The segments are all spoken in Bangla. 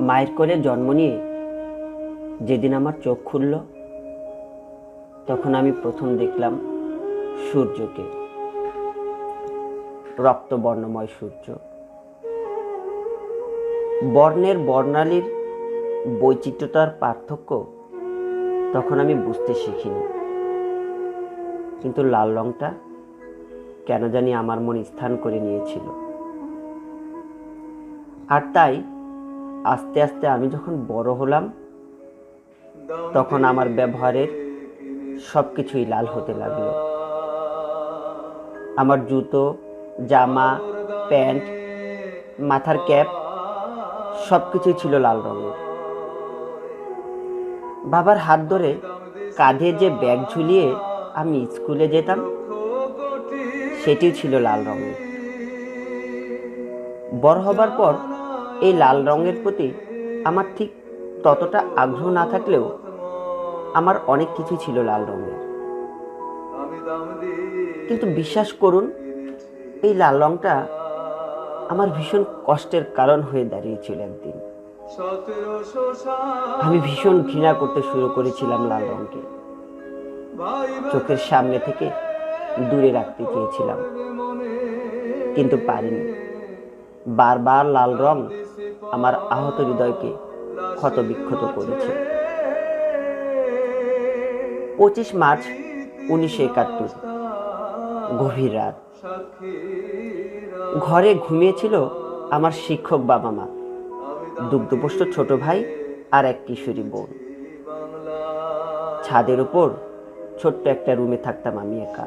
মায়ের কোলে জন্ম নিয়ে যেদিন আমার চোখ খুলল, তখন আমি প্রথম দেখলাম সূর্যকে। রক্তবর্ণময় সূর্য। বর্ণের বর্ণালীর বৈচিত্র্যতার পার্থক্য তখন আমি বুঝতে শিখিনি। কিন্তু লাল রংটা কেন জানি আমার মনে স্থান করে নিয়েছিল। আর তাই আস্তে আস্তে আমি যখন বড় হলাম, তখন আমার ব্যবহারের সব কিছুই লাল হতে লাগল। আমার জুতো, জামা, প্যান্ট, মাথার ক্যাপ সব কিছুই ছিল লাল রঙের। বাবার হাত ধরে কাঁধে যে ব্যাগ ঝুলিয়ে আমি স্কুলে যেতাম, সেটিও ছিল লাল রঙের। বড় হবার পর এই লাল রঙের প্রতি আমার ঠিক ততটা আগ্রহ না থাকলেও আমার অনেক কিছু ছিল লাল রঙের। কিন্তু বিশ্বাস করুন, এই লাল রংটা আমার ভীষণ কষ্টের কারণ হয়ে দাঁড়িয়েছিল একদিন। আমি ভীষণ ঘৃণা করতে শুরু করেছিলাম লাল রঙকে। চোখের সামনে থেকে দূরে রাখতে চেয়েছিলাম। কিন্তু পারিনি। বারবার লাল রং আমার আহত হৃদয়কে ক্ষত বিক্ষত করেছে। পঁচিশ মার্চ উনিশশো একাত্তর, গভীর রাত। ঘরে ঘুমিয়েছিল আমার শিক্ষক বাবা মা, দুগ্ধপুষ্ট ছোট ভাই আর এক কিশোরী বোন। ছাদের উপর ছোট্ট একটা রুমে থাকতাম আমি একা।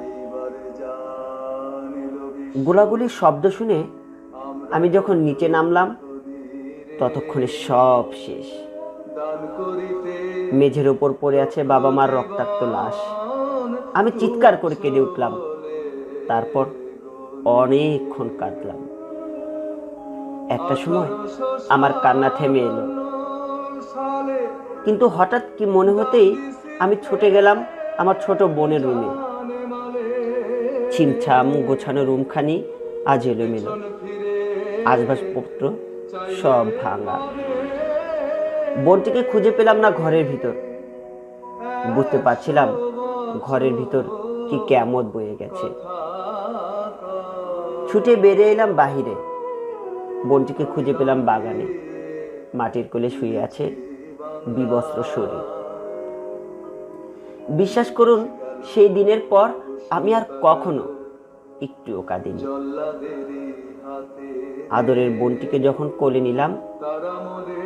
গোলাগুলির শব্দ শুনে আমি যখন নিচে নামলাম ততক্ষণে সব শেষ। মেঝের ওপর পড়ে আছে বাবা মার রক্তাক্ত লাশ। আমি চিৎকার করে কেঁদে উঠলাম। তারপর অনেকক্ষণ কাঁদলাম। একটা সময় আমার কান্না থেমে এলো। কিন্তু হঠাৎ কি মনে হতেই আমি ছুটে গেলাম আমার ছোট বোনের রুমে। ছিমছাম গোছানো রুমখানি আজ এলোমেলো। আসবাবপত্র সব ভাঙা। বোনটিকে খুঁজে পেলাম না ঘরের ভিতর। বুঝতে পারছিলাম ঘরের ভিতর কি কেমত বয়ে গেছে। ছুটে বেরিয়ে এলাম বাহিরে। বোনটিকে খুঁজে পেলাম বাগানে। মাটির কোলে শুয়ে আছে বিবস্ত্র শরীর। বিশ্বাস করুন, সেই দিনের পর আমি আর কখনো একটুও কাঁদিনি। আদরের বোনটিকে যখন কোলে নিলাম,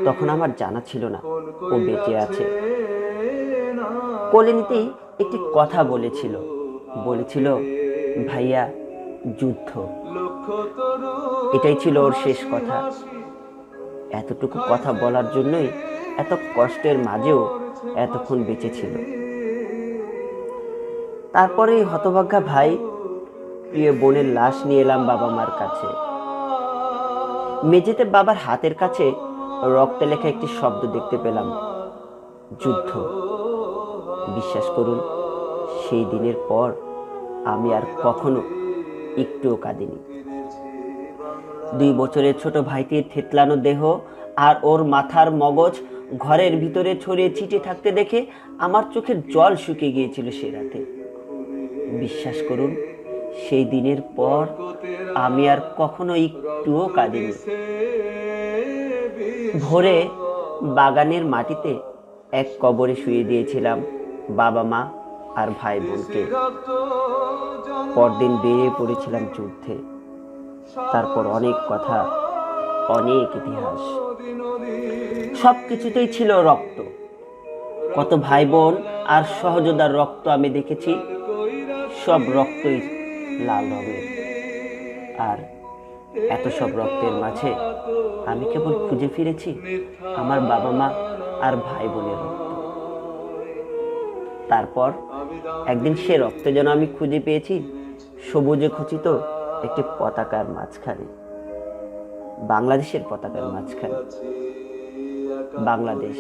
তখন আমার জানা ছিল না ও বেঁচে আছে। কোলে নিতেই একটি কথা বলেছিল। বলেছিল, ভাইয়া, যুদ্ধ। এটাই ছিল ওর শেষ কথা। এতটুকু কথা বলার জন্যই এত কষ্টের মাঝেও এতক্ষণ বেঁচে ছিল। তারপরে হতভাগ্যা ভাই, প্রিয় বোনের লাশ নিয়ে এলাম বাবা মার কাছে। মেঝেতে বাবার হাতের কাছে রক্তে লেখা একটি শব্দ দেখতে পেলাম। যুদ্ধ। বিশ্বাস করুন, সেই দিনের পর আমি আর কখনো একটুও কাঁদিনি। দুই বছরের ছোট ভাইটির থেতলানো দেহ আর ওর মাথার মগজ ঘরের ভিতরে ছড়িয়ে ছিটে থাকতে দেখে আমার চোখের জল শুকিয়ে গিয়েছিল সে রাতে। বিশ্বাস করুন সেই দিনের পর আমি আর কখনো একটুও কাঁদিনি। ভোরে বাগানের মাটিতে এক কবরে শুয়ে দিয়েছিলাম বাবা মা আর ভাই বোনকে। পরদিন বেরিয়ে পড়েছিলাম যুদ্ধে। তারপর অনেক কথা, অনেক ইতিহাস। সব কিছুতেই ছিল রক্ত। কত ভাই বোন আর সহযোদ্ধার রক্ত আমি দেখেছি, সব রক্তই লাল রঙের। আর এত সব রক্তের মাঝে আমি কেবল খুঁজে ফিরেছি আমার বাবা মা আর ভাই বোনের রক্ত। তারপর একদিন সে রক্ত যেন আমি খুঁজে পেয়েছি, সবুজে খচিত একটি পতাকার মাঝখানে, বাংলাদেশের পতাকার মাঝখানে। বাংলাদেশ,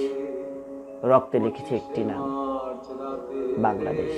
রক্তে লিখেছে একটি নাম, বাংলাদেশ।